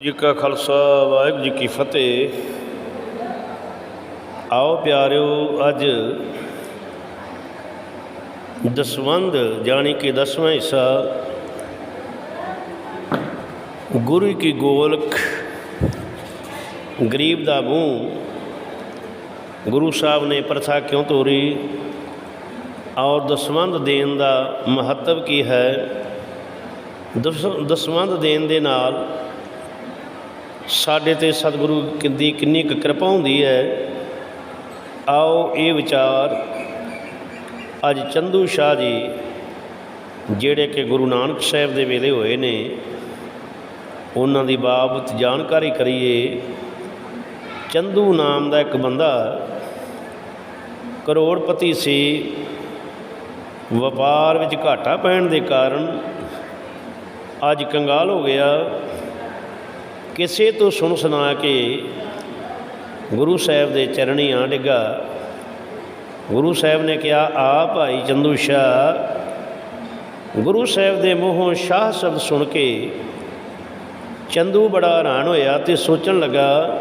ਜੀ ਕਾ ਖਾਲਸਾ, ਵਾਹਿਗੁਰੂ ਜੀ ਕੀ ਫਤਿਹ। ਆਓ ਪਿਆਰਿਓ, ਅੱਜ ਦਸਵੰਦ ਜਾਣੀ ਕਿ ਦਸਵਾਂ ਹਿੱਸਾ, ਗੁਰੂ ਕੀ ਗੋਲਕ, ਗਰੀਬ ਦਾ ਮੂੰਹ, ਗੁਰੂ ਸਾਹਿਬ ਨੇ ਪ੍ਰਥਾ ਕਿਉਂ ਤੋਰੀ? ਔਰ ਦਸਵੰਦ ਦੇਣ ਦਾ ਮਹੱਤਵ ਕੀ ਹੈ? ਦਸ ਦਸਵੰਦ ਦੇਣ ਦੇ ਨਾਲ ਸਾਡੇ ਤੇ ਸਤਿਗੁਰੂ ਦੀ ਕਿੰਨੀ ਕੁ ਕਿਰਪਾ ਹੁੰਦੀ ਹੈ। ਆਓ ਇਹ ਵਿਚਾਰ ਅੱਜ ਚੰਦੂ ਸ਼ਾਹ ਜੀ, ਜਿਹੜੇ ਕਿ ਗੁਰੂ ਨਾਨਕ ਸਾਹਿਬ ਦੇ ਵੇਲੇ ਹੋਏ ਨੇ, ਉਹਨਾਂ ਦੀ ਬਾਬਤ ਜਾਣਕਾਰੀ ਕਰੀਏ। ਚੰਦੂ ਨਾਮ ਦਾ ਇੱਕ ਬੰਦਾ ਕਰੋੜਪਤੀ ਸੀ। ਵਪਾਰ ਵਿੱਚ ਘਾਟਾ ਪੈਣ ਦੇ ਕਾਰਨ ਅੱਜ ਕੰਗਾਲ ਹੋ ਗਿਆ। ਕਿਸੇ ਤੋਂ ਸੁਣ ਸੁਣਾ ਕੇ ਗੁਰੂ ਸਾਹਿਬ ਦੇ ਚਰਣੀ ਆ ਡਿੱਗਾ। ਗੁਰੂ ਸਾਹਿਬ ਨੇ ਕਿਹਾ, ਆ ਭਾਈ ਚੰਦੂ ਸ਼ਾਹ ਗੁਰੂ ਸਾਹਿਬ ਦੇ ਮੂੰਹੋਂ ਸ਼ਾਹ ਸ਼ਬਦ ਸੁਣ ਕੇ ਚੰਦੂ ਬੜਾ ਹੈਰਾਨ ਹੋਇਆ ਤੇ ਸੋਚਣ ਲੱਗਾ,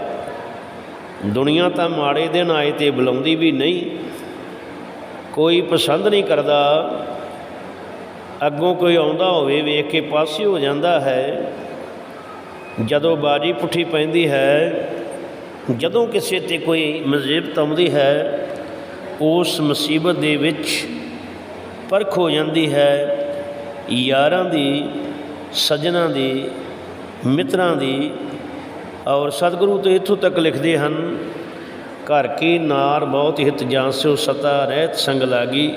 ਦੁਨੀਆ ਤਾਂ ਮਾੜੇ ਦਿਨ ਆਏ ਤੇ ਬੁਲਾਉਂਦੀ ਵੀ ਨਹੀਂ, ਕੋਈ ਪਸੰਦ ਨਹੀਂ ਕਰਦਾ। ਅੱਗੋਂ ਕੋਈ ਆਉਂਦਾ ਹੋਵੇ, ਵੇਖ ਕੇ ਪਾਸੇ ਹੋ ਜਾਂਦਾ ਹੈ। ਜਦੋਂ ਬਾਜੀ ਪੁੱਠੀ ਪੈਂਦੀ ਹੈ, ਜਦੋਂ ਕਿਸੇ ਤੇ ਕੋਈ ਮੁਸੀਬਤ ਆਉਂਦੀ ਹੈ, ਉਸ ਮੁਸੀਬਤ ਦੇ ਵਿੱਚ ਪਰਖ ਹੋ ਜਾਂਦੀ ਹੈ। ਯਾਰਾਂ ਦੀ, ਸੱਜਣਾ ਦੀ, ਮਿੱਤਰਾਂ ਦੀ ਔਰ ਸਤਿਗੁਰੂ ਤੇ ਇੱਥੋਂ ਤੱਕ ਲਿਖਦੇ ਹਨ, ਘਰ ਕੀ ਨਾਰ ਬਹੁਤ ਹਿਤ ਜਾਂਸਿਓ ਸਤਾ ਰਹਿਤ ਸੰਗ ਲਾਗੀ।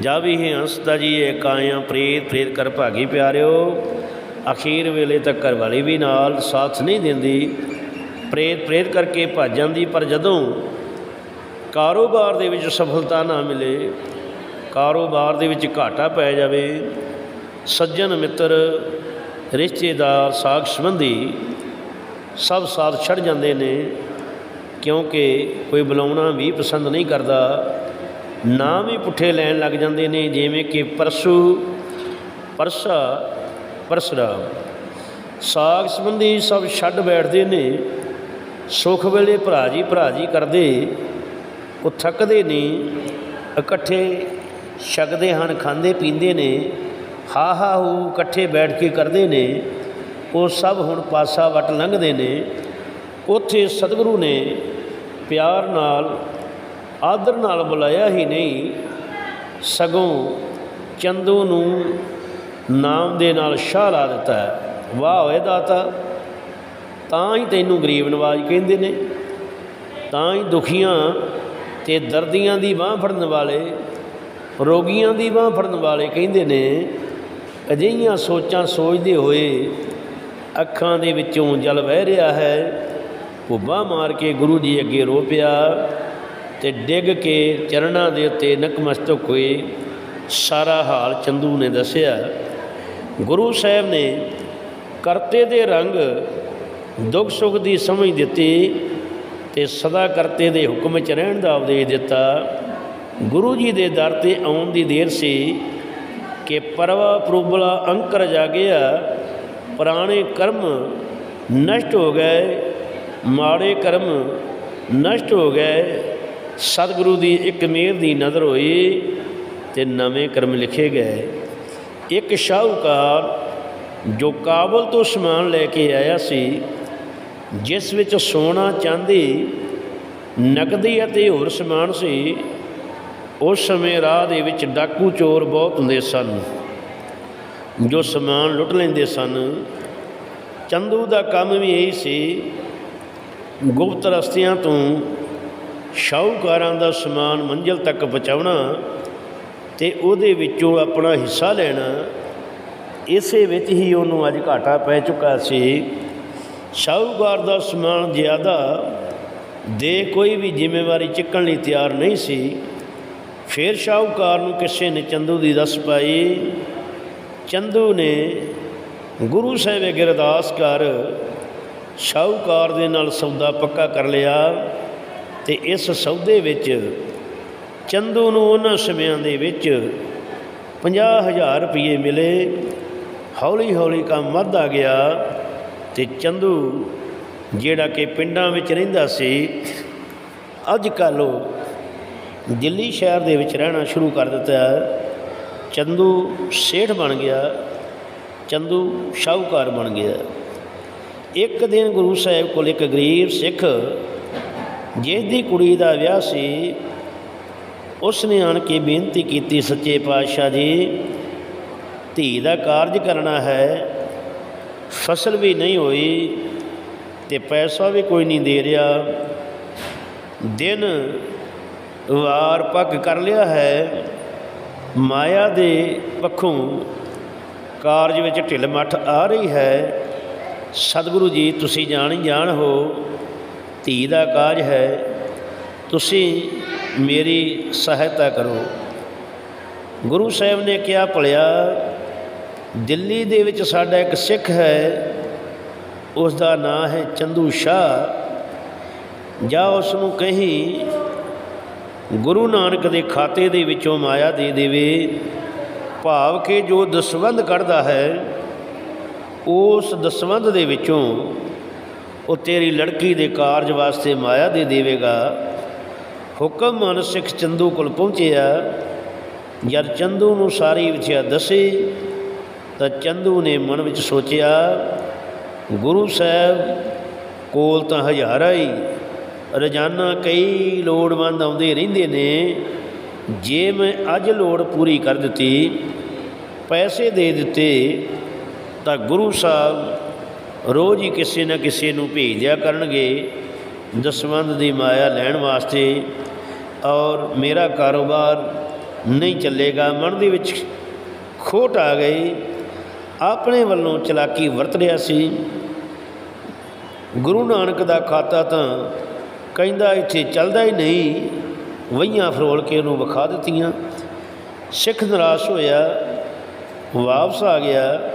ਜਾ ਜਾਵੀ ਹੈ ਹੰਸਦਾ ਜੀ ਇਹ ਕਾਇਆ ਪ੍ਰੇਤ ਪ੍ਰੇਤ ਕਰ ਭਾਗੀ ਪਿਆਰਿਓ। ਅਖੀਰ ਵੇਲੇ ਤੱਕ ਘਰ ਵਾਲੀ ਵੀ ਨਾਲ ਸਾਥ ਨਹੀਂ ਦਿੰਦੀ। ਪ੍ਰੇਤ ਪ੍ਰੇਤ ਕਰਕੇ ਭੱਜ ਜਾਂਦੀ, ਪਰ ਜਦੋਂ ਕਾਰੋਬਾਰ ਦੇ ਵਿੱਚ ਸਫਲਤਾ ਨਾ ਮਿਲੇ, ਕਾਰੋਬਾਰ ਦੇ ਵਿੱਚ ਘਾਟਾ ਪੈ ਜਾਵੇ, ਸੱਜਣ ਮਿੱਤਰ, ਰਿਸ਼ਤੇਦਾਰ, ਸਾਖ ਸੰਬੰਧੀ ਸਭ ਸਾਥ ਛੱਡ ਜਾਂਦੇ ਨੇ, ਕਿਉਂਕਿ ਕੋਈ ਬੁਲਾਉਣਾ ਵੀ ਪਸੰਦ ਨਹੀਂ ਕਰਦਾ। ਨਾ ਵੀ ਪੁੱਠੇ ਲੈਣ ਲੱਗ ਜਾਂਦੇ ਨੇ, ਜਿਵੇਂ ਕਿ ਪਰਸੂ, ਪਰਸਾ ਪਰਸਰਾਮ ਸਾਗ ਸੰਬੰਧੀ ਸਭ ਛੱਡ ਬੈਠਦੇ ਨੇ। ਸੁਖ ਵੇਲੇ ਭਰਾ ਜੀ ਭਰਾ ਜੀ ਕਰਦੇ। ਉਹ ਥੱਕਦੇ ਨਹੀਂ ਇਕੱਠੇ ਛਕਦੇ ਹਨ, ਖਾਂਦੇ ਪੀਂਦੇ ਨੇ। ਹਾ ਹਾ ਹੂ ਇਕੱਠੇ ਬੈਠ ਕੇ ਕਰਦੇ ਨੇ। ਉਹ ਸਭ ਹੁਣ ਪਾਸਾ ਵਟ ਲੰਘਦੇ ਨੇ। ਉੱਥੇ ਸਤਿਗੁਰੂ ਨੇ ਪਿਆਰ ਨਾਲ, ਆਦਰ ਨਾਲ ਬੁਲਾਇਆ ਹੀ ਨਹੀਂ। ਸਗੋਂ ਚੰਦੂ ਨੂੰ ਨਾਮ ਦੇ ਨਾਲ ਸ਼ਾਹ ਲਾ ਦਿੱਤਾ ਹੈ। ਵਾਹ ਹੋਏ ਦਾਤਾ, ਤਾਂ ਹੀ ਤੈਨੂੰ ਗਰੀਬ ਨਵਾਜ ਕਹਿੰਦੇ ਨੇ। ਤਾਂ ਹੀ ਦੁਖੀਆਂ ਤੇ ਦਰਦੀਆਂ ਦੀ ਬਾਹ ਫੜਨ ਵਾਲੇ, ਰੋਗੀਆਂ ਦੀ ਬਾਹ ਫੜਨ ਵਾਲੇ ਕਹਿੰਦੇ ਨੇ, ਅਜਿਹੀਆਂ ਸੋਚਾਂ ਸੋਚਦੇ ਹੋਏ ਅੱਖਾਂ ਦੇ ਵਿੱਚੋਂ ਜਲ ਵਹਿ ਰਿਹਾ ਹੈ। ਭੁੱਬਾ ਮਾਰ ਕੇ ਗੁਰੂ ਜੀ ਅੱਗੇ ਰੋ ਪਿਆ ਤੇ ਡਿੱਗ ਕੇ ਚਰਨਾਂ ਦੇ ਉੱਤੇ ਨਕਮਸਤਕ ਹੋਏ। ਸਾਰਾ ਹਾਲ ਚੰਦੂ ਨੇ ਦੱਸਿਆ। ਗੁਰੂ ਸਾਹਿਬ ਨੇ ਕਰਤੇ ਦੇ ਰੰਗ ਦੁੱਖ ਸੁੱਖ ਦੀ ਸਮਝ ਦਿੱਤੀ ਤੇ ਸਦਾ ਕਰਤੇ ਦੇ ਹੁਕਮ ਚ ਰਹਿਣ ਦਾ ਉਪਦੇਸ਼ ਦਿੱਤਾ। ਗੁਰੂ ਜੀ ਦੇ ਦਰ ਤੇ ਆਉਣ ਦੀ ਦੇਰ ਸੀ ਕਿ ਪਰਵਾ ਪ੍ਰੋਬਲਾ ਅੰਕਰ ਜਾਗਿਆ, ਪੁਰਾਣੇ ਕਰਮ ਨਸ਼ਟ ਹੋ ਗਏ, ਮਾੜੇ ਕਰਮ ਨਸ਼ਟ ਹੋ ਗਏ। ਸਤਿਗੁਰੂ ਦੀ ਇੱਕ ਮਿਹਰ ਦੀ ਨਜ਼ਰ ਹੋਈ ਤੇ ਨਵੇਂ ਕਰਮ ਲਿਖੇ ਗਏ। ਇੱਕ ਸ਼ਾਹੂਕਾਰ ਜੋ ਕਾਬਲ ਤੋਂ ਸਮਾਨ ਲੈ ਕੇ ਆਇਆ ਸੀ, ਜਿਸ ਵਿੱਚ ਸੋਨਾ, ਚਾਂਦੀ, ਨਕਦੀ ਅਤੇ ਹੋਰ ਸਮਾਨ ਸੀ, ਉਸ ਸਮੇਂ ਰਾਹ ਦੇ ਵਿੱਚ ਡਾਕੂ ਚੋਰ ਬਹੁਤ ਹੁੰਦੇ ਸਨ, ਜੋ ਸਮਾਨ ਲੁੱਟ ਲੈਂਦੇ ਸਨ। ਚੰਦੂ ਦਾ ਕੰਮ ਵੀ ਇਹੀ ਸੀ, ਗੁਪਤ ਰਸਤਿਆਂ ਤੋਂ ਸ਼ਾਹੂਕਾਰਾਂ ਦਾ ਸਮਾਨ ਮੰਜ਼ਿਲ ਤੱਕ ਪਹੁੰਚਾਉਣਾ ਤੇ ਉਹਦੇ ਵਿੱਚੋਂ ਆਪਣਾ ਹਿੱਸਾ ਲੈਣਾ, ਇਸੇ ਵਿੱਚ ਹੀ ਉਹਨੂੰ ਅੱਜ ਘਾਟਾ ਪੈ ਚੁੱਕਾ ਸੀ। ਸ਼ਾਹੂਕਾਰ ਦਾ ਸਮਾਨ ਜ਼ਿਆਦਾ ਦੇ ਕੋਈ ਵੀ ਜ਼ਿੰਮੇਵਾਰੀ ਚੱਕਣ ਲਈ ਤਿਆਰ ਨਹੀਂ ਸੀ। ਫਿਰ ਸ਼ਾਹੂਕਾਰ ਨੂੰ ਕਿਸੇ ਨੇ ਚੰਦੂ ਦੀ ਦੱਸ ਪਾਈ। ਚੰਦੂ ਨੇ ਗੁਰੂ ਸਾਹਿਬ ਅੱਗੇ ਅਰਦਾਸ ਕਰ, ਸ਼ਾਹੂਕਾਰ ਦੇ ਨਾਲ ਸੌਦਾ ਪੱਕਾ ਕਰ ਲਿਆ ਤੇ ਇਸ ਸੌਦੇ ਵਿੱਚ ਚੰਦੂ ਨੂੰ ਉਹਨਾਂ ਸਮਿਆਂ ਦੇ ਵਿੱਚ 50000 ਰੁਪਏ ਮਿਲੇ। ਹੌਲੀ ਹੌਲੀ ਕੰਮ ਵੱਧਦਾ ਗਿਆ ਤੇ ਚੰਦੂ, ਜਿਹੜਾ ਕਿ ਪਿੰਡਾਂ ਵਿੱਚ ਰਹਿੰਦਾ ਸੀ, ਅੱਜ ਕੱਲ੍ਹ ਉਹ ਦਿੱਲੀ ਸ਼ਹਿਰ ਦੇ ਵਿੱਚ ਰਹਿਣਾ ਸ਼ੁਰੂ ਕਰ ਦਿੱਤਾ ਚੰਦੂ ਸੇਠ ਬਣ ਗਿਆ। ਚੰਦੂ ਸ਼ਾਹੂਕਾਰ ਬਣ ਗਿਆ। ਇੱਕ ਦਿਨ ਗੁਰੂ ਸਾਹਿਬ ਕੋਲ ਇੱਕ ਗਰੀਬ ਸਿੱਖ ਜਿਸ ਦੀ ਕੁੜੀ ਦਾ ਵਿਆਹ ਸੀ ਉਸ ਨੇ ਆਣ ਕੇ ਬੇਨਤੀ ਕੀਤੀ, ਸੱਚੇ ਪਾਤਸ਼ਾਹ ਜੀ, ਧੀ ਦਾ ਕਾਰਜ ਕਰਨਾ ਹੈ, ਫਸਲ ਵੀ ਨਹੀਂ ਹੋਈ ਤੇ ਪੈਸਾ ਵੀ ਕੋਈ ਨਹੀਂ ਦੇ ਰਿਹਾ। ਦਿਨ ਵਾਰ ਪੱਕ ਕਰ ਲਿਆ ਹੈ, ਮਾਇਆ ਦੇ ਪੱਖੋਂ ਕਾਰਜ ਵਿੱਚ ਢਿੱਲ ਮੱਠ ਆ ਰਹੀ ਹੈ। ਸਤਿਗੁਰੂ ਜੀ, ਤੁਸੀਂ ਜਾਣ ਹੀ ਜਾਣ ਹੋ ਧੀ ਦਾ ਕਾਜ ਹੈ, ਤੁਸੀਂ ਮੇਰੀ ਸਹਾਇਤਾ ਕਰੋ। ਗੁਰੂ ਸਾਹਿਬ ਨੇ ਕਿਹਾ, ਭਲਿਆ, ਦਿੱਲੀ ਦੇ ਵਿੱਚ ਸਾਡਾ ਇੱਕ ਸਿੱਖ ਹੈ ਉਸ ਦਾ ਨਾਂ ਹੈ ਚੰਦੂ ਸ਼ਾਹ। ਜਾਂ ਉਸ ਨੂੰ ਕਹੀ, ਗੁਰੂ ਨਾਨਕ ਦੇ ਖਾਤੇ ਦੇ ਵਿੱਚੋਂ ਮਾਇਆ ਦੇ ਦੇਵੇ। ਭਾਵ ਕਿ ਜੋ ਦਸਵੰਧ ਕੱਢਦਾ ਹੈ, ਉਸ ਦਸਵੰਧ ਦੇ ਵਿੱਚੋਂ ਉਹ ਤੇਰੀ ਲੜਕੀ ਦੇ ਕਾਰਜ ਵਾਸਤੇ ਮਾਇਆ ਦੇ ਦੇਵੇਗਾ। ਹੁਕਮ ਮਨ ਸਿੱਖ ਚੰਦੂ ਕੋਲ ਪਹੁੰਚਿਆ, ਜਦ ਚੰਦੂ ਨੂੰ ਸਾਰੀ ਵਿਚਿਆ ਦੱਸੀ, ਤਾਂ ਚੰਦੂ ਨੇ ਮਨ ਵਿੱਚ ਸੋਚਿਆ, ਗੁਰੂ ਸਾਹਿਬ ਕੋਲ ਤਾਂ ਹਜ਼ਾਰਾਂ ਹੀ, ਰੋਜ਼ਾਨਾ ਕਈ ਲੋੜਵੰਦ ਆਉਂਦੇ ਰਹਿੰਦੇ ਨੇ। ਜੇ ਮੈਂ ਅੱਜ ਲੋੜ ਪੂਰੀ ਕਰ ਦਿੱਤੀ, ਪੈਸੇ ਦੇ ਦਿੱਤੇ, ਤਾਂ ਗੁਰੂ ਸਾਹਿਬ ਰੋਜ਼ ਹੀ ਕਿਸੇ ਨਾ ਕਿਸੇ ਨੂੰ ਭੇਜ ਦਿਆ ਕਰਨਗੇ। ਦਸਵੰਧ ਦੀ ਮਾਇਆ ਲੈਣ ਵਾਸਤੇ ਔਰ ਮੇਰਾ ਕਾਰੋਬਾਰ ਨਹੀਂ ਚੱਲੇਗਾ। ਮਨ ਦੇ ਵਿੱਚ ਖੋਟ ਆ ਗਈ। ਆਪਣੇ ਵੱਲੋਂ ਚਲਾਕੀ ਵਰਤ ਰਿਹਾ ਸੀ। ਗੁਰੂ ਨਾਨਕ ਦਾ ਖਾਤਾ ਤਾਂ ਕਹਿੰਦਾ ਇੱਥੇ ਚੱਲਦਾ ਹੀ ਨਹੀਂ। ਵਈਆਂ ਫਰੋਲ ਕੇ ਉਹਨੂੰ ਵਿਖਾ ਦਿੱਤੀਆਂ। ਸਿੱਖ ਨਿਰਾਸ਼ ਹੋਇਆ। ਵਾਪਸ ਆ ਗਿਆ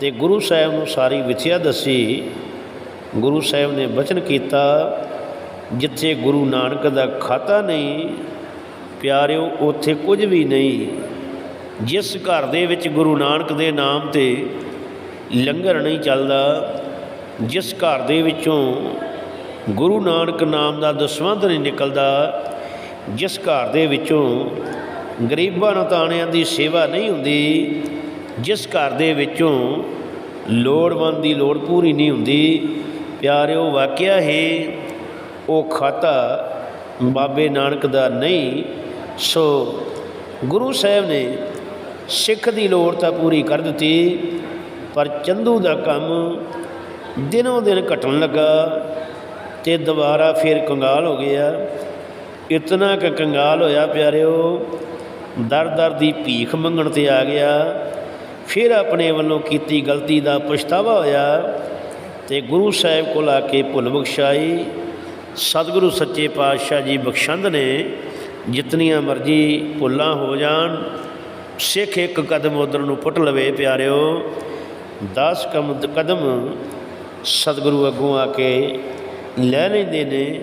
ਤੇ ਗੁਰੂ ਸਾਹਿਬ ਨੂੰ ਸਾਰੀ ਵਿਥਿਆ ਦੱਸੀ। ਗੁਰੂ ਸਾਹਿਬ ਨੇ ਬਚਨ ਕੀਤਾ। ਜਿੱਥੇ ਗੁਰੂ ਨਾਨਕ ਦਾ ਖਾਤਾ ਨਹੀਂ, ਪਿਆਰਿਓ, ਉੱਥੇ ਕੁਝ ਵੀ ਨਹੀਂ। ਜਿਸ ਘਰ ਦੇ ਵਿੱਚ ਗੁਰੂ ਨਾਨਕ ਦੇ ਨਾਮ ਤੇ ਲੰਗਰ ਨਹੀਂ ਚੱਲਦਾ, ਜਿਸ ਘਰ ਦੇ ਵਿੱਚੋਂ ਗੁਰੂ ਨਾਨਕ ਨਾਮ ਦਾ ਦਸਵੰਧ ਨਹੀਂ ਨਿਕਲਦਾ, ਜਿਸ ਘਰ ਦੇ ਵਿੱਚੋਂ ਗਰੀਬਾਂ ਨਤਾਣਿਆਂ ਦੀ ਸੇਵਾ ਨਹੀਂ ਹੁੰਦੀ, ਜਿਸ ਘਰ ਦੇ ਵਿੱਚੋਂ ਲੋੜਵੰਦ ਦੀ ਲੋੜ ਪੂਰੀ ਨਹੀਂ ਹੁੰਦੀ, ਪਿਆਰਿਓ, ਵਾਕਿਆ ਹੈ ਉਹ ਖਾਤਾ ਬਾਬੇ ਨਾਨਕ ਦਾ ਨਹੀਂ, ਸੋ ਗੁਰੂ ਸਾਹਿਬ ਨੇ ਸਿੱਖ ਦੀ ਲੋੜ ਤਾਂ ਪੂਰੀ ਕਰ ਦਿੱਤੀ, ਪਰ ਚੰਦੂ ਦਾ ਕੰਮ ਦਿਨੋਂ ਦਿਨ ਘਟਣ ਲੱਗਾ ਤੇ ਦੁਬਾਰਾ ਫਿਰ ਕੰਗਾਲ ਹੋ ਗਿਆ। ਇਤਨਾ ਕ ਕੰਗਾਲ ਹੋਇਆ ਪਿਆਰਿਓ, ਦਰ ਦਰ ਦੀ ਭੀਖ ਮੰਗਣ ਤੇ ਆ ਗਿਆ। ਫਿਰ ਆਪਣੇ ਵੱਲੋਂ ਕੀਤੀ ਗਲਤੀ ਦਾ ਪਛਤਾਵਾ ਹੋਇਆ ਤੇ ਗੁਰੂ ਸਾਹਿਬ ਕੋਲ ਆ ਕੇ ਭੁੱਲ ਬਖਸ਼ਾਈ। ਸਤਿਗੁਰੂ ਸੱਚੇ ਪਾਤਸ਼ਾਹ ਜੀ ਬਖਸ਼ੰਦ ਨੇ ਜਿਤਨੀਆਂ ਮਰਜ਼ੀ ਭੁੱਲਾਂ ਹੋ ਜਾਣ, ਸਿੱਖ ਇੱਕ ਕਦਮ ਉਧਰ ਨੂੰ ਪੁੱਟ ਲਵੇ ਪਿਆਰਿਓ 10 ਕਮ ਕਦਮ ਸਤਿਗੁਰੂ ਅੱਗੋਂ ਆ ਕੇ ਲੈ ਲੈਂਦੇ ਨੇ।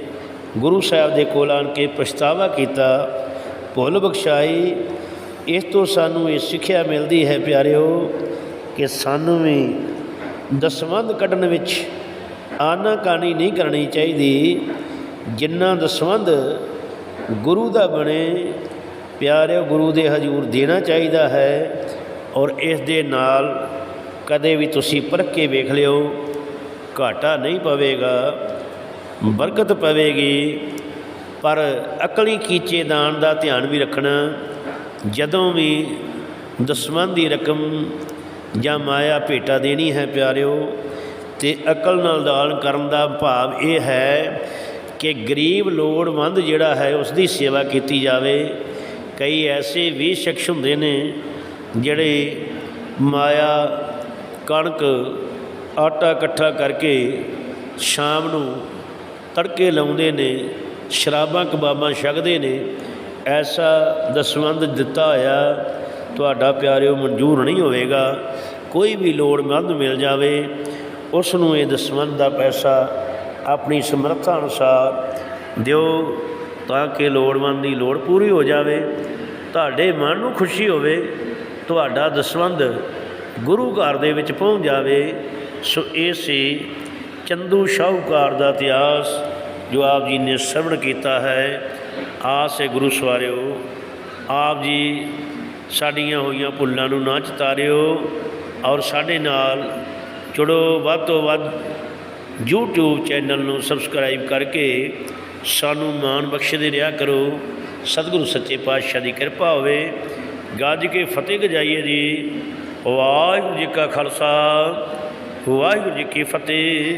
ਗੁਰੂ ਸਾਹਿਬ ਦੇ ਕੋਲ ਆਣ ਕੇ ਪਛਤਾਵਾ ਕੀਤਾ, ਭੁੱਲ ਬਖਸ਼ਾਈ। ਇਸ ਤੋਂ ਸਾਨੂੰ ਇਹ ਸਿੱਖਿਆ ਮਿਲਦੀ ਹੈ ਪਿਆਰਿਓ ਕਿ ਸਾਨੂੰ ਵੀ ਦਸਵੰਧ ਕੱਢਣ ਵਿੱਚ ਆਨਾਕਾਨੀ ਨਹੀਂ ਕਰਨੀ ਚਾਹੀਦੀ। ਜਿੰਨਾ ਦਸਵੰਧ ਗੁਰੂ ਦਾ ਬਣੇ, ਪਿਆਰਿਓ ਗੁਰੂ ਦੇ ਹਜ਼ੂਰ ਦੇਣਾ ਚਾਹੀਦਾ ਹੈ ਔਰ ਇਸ ਦੇ ਨਾਲ ਕਦੇ ਵੀ ਤੁਸੀਂ ਪਰਖ ਕੇ ਵੇਖ ਲਿਓ, ਘਾਟਾ ਨਹੀਂ ਪਵੇਗਾ, ਬਰਕਤ ਪਵੇਗੀ। ਪਰ ਅਕਲੀ ਕੀਚੇ ਦਾਨ ਦਾ ਧਿਆਨ ਵੀ ਰੱਖਣਾ, ਜਦੋਂ ਵੀ ਦਸਵੰਧ ਦੀ ਰਕਮ ਜਾਂ ਮਾਇਆ ਭੇਟਾ ਦੇਣੀ ਹੈ ਪਿਆਰਿਓ ਤੇ ਅਕਲ ਨਾਲ ਦਾਨ ਕਰਨ ਦਾ ਭਾਵ ਇਹ ਹੈ ਕਿ ਗਰੀਬ ਲੋੜਵੰਦ ਜਿਹੜਾ ਹੈ ਉਸ ਦੀ ਸੇਵਾ ਕੀਤੀ ਜਾਵੇ। ਕਈ ਐਸੇ ਵੀ ਸ਼ਖਸ ਹੁੰਦੇ ਨੇ ਜਿਹੜੇ ਮਾਇਆ, ਕਣਕ, ਆਟਾ ਇਕੱਠਾ ਕਰਕੇ ਸ਼ਾਮ ਨੂੰ ਤੜਕੇ ਲਾਉਂਦੇ ਨੇ, ਸ਼ਰਾਬਾਂ, ਕਬਾਬਾਂ ਛਕਦੇ ਨੇ। ਐਸਾ ਦਸਵੰਧ ਦਿੱਤਾ ਹੋਇਆ ਤੁਹਾਡਾ ਪਿਆਰਿਓ ਮਨਜ਼ੂਰ ਨਹੀਂ ਹੋਵੇਗਾ। ਕੋਈ ਵੀ ਲੋੜਵੰਦ ਮਿਲ ਜਾਵੇ ਉਸ ਨੂੰ ਇਹ ਦਸਵੰਧ ਦਾ ਪੈਸਾ ਆਪਣੀ ਸਮਰੱਥਾ ਅਨੁਸਾਰ ਦਿਓ ਤਾਂ ਕਿ ਲੋੜਵੰਦ ਦੀ ਲੋੜ ਪੂਰੀ ਹੋ ਜਾਵੇ, ਤੁਹਾਡੇ ਮਨ ਨੂੰ ਖੁਸ਼ੀ ਹੋਵੇ, ਤੁਹਾਡਾ ਦਸਵੰਧ ਗੁਰੂ ਘਰ ਦੇ ਵਿੱਚ ਪਹੁੰਚ ਜਾਵੇ। ਸੋ ਇਹ ਸੀ ਚੰਦੂ ਸ਼ਾਹੂਕਾਰ ਦਾ ਇਤਿਹਾਸ, ਜੋ ਆਪ ਜੀ ਨੇ ਸਰਵਣ ਕੀਤਾ ਹੈ। ਆਸ ਹੈ ਗੁਰੂ ਸਵਾਰਿਓ, ਆਪ ਜੀ ਸਾਡੀਆਂ ਹੋਈਆਂ ਭੁੱਲਾਂ ਨੂੰ ਨਾ ਚਤਾਰਿਓ ਔਰ ਸਾਡੇ ਨਾਲ ਜੁੜੋ ਵੱਧ ਤੋਂ ਵੱਧ YouTube ਚੈਨਲ ਨੂੰ ਸਬਸਕ੍ਰਾਈਬ ਕਰਕੇ ਸਾਨੂੰ ਮਾਣ ਬਖਸ਼ਦੇ ਰਿਹਾ ਕਰੋ। ਸਤਿਗੁਰੂ ਸੱਚੇ ਪਾਤਸ਼ਾਹ ਦੀ ਕਿਰਪਾ ਹੋਵੇ। ਗੱਜ ਕੇ ਫਤਿਹ ਗਜਾਈਏ ਜੀ। ਵਾਹਿਗੁਰੂ ਜੀ ਕਾ ਖਾਲਸਾ, ਵਾਹਿਗੁਰੂ ਜੀ ਕੀ ਫਤਿਹ।